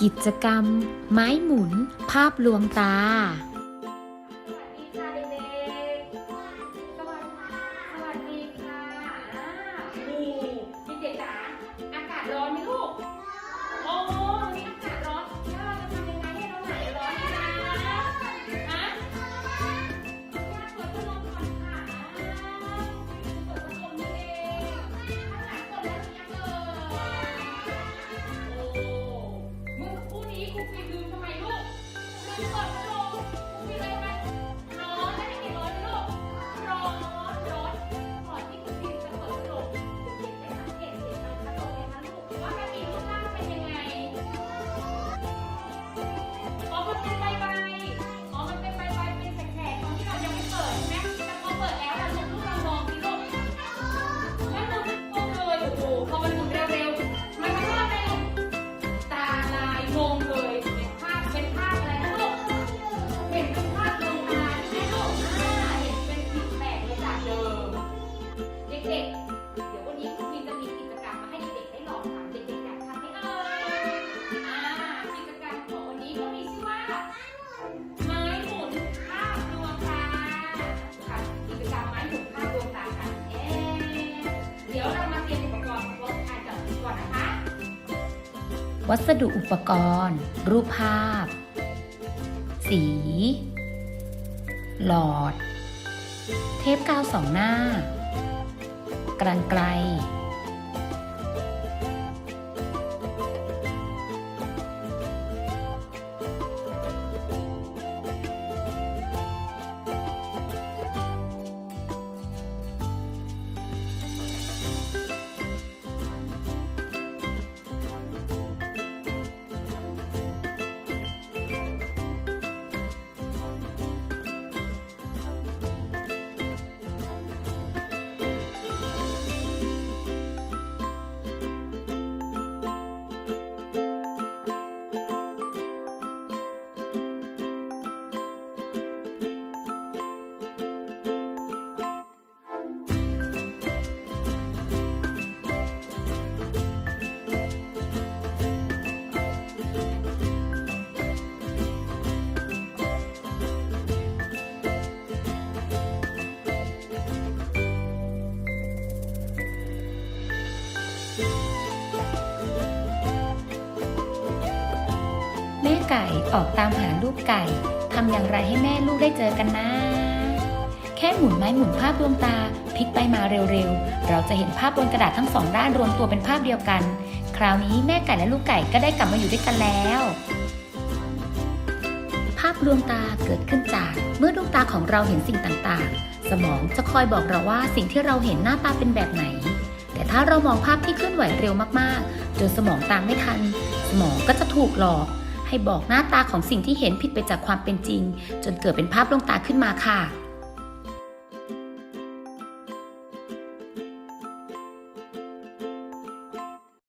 กิจกรรม ไม้หมุน ภาพลวงตา วัสดุอุปกรณ์ รูปภาพ สี หลอด เทปกาวสองหน้ากรังไกล ไก่ออกตามหาลูกไก่ทำอย่างไรให้แม่ลูกได้เจอกันนะ แค่หมุนไม้หมุนภาพดวงตาพลิกไปมาเร็วๆ เราจะเห็นภาพบนกระดาษทั้งสองด้านรวมตัวเป็นภาพเดียวกัน คราวนี้แม่ไก่และลูกไก่ก็ได้กลับมาอยู่ด้วยกันแล้ว ภาพดวงตาเกิดขึ้นจากเมื่อดวงตาของเราเห็นสิ่งต่างๆ สมองจะคอยบอกเราว่าสิ่งที่เราเห็นหน้าตาเป็นแบบไหน แต่ถ้าเรามองภาพที่เคลื่อนไหวเร็วมากๆ จนสมองตามไม่ทัน สมองก็จะถูกหลอก ให้บอกหน้าตาของสิ่งที่เห็นผิดไปจากความเป็นจริง จนเกิดเป็นภาพลวงตาขึ้นมาค่ะ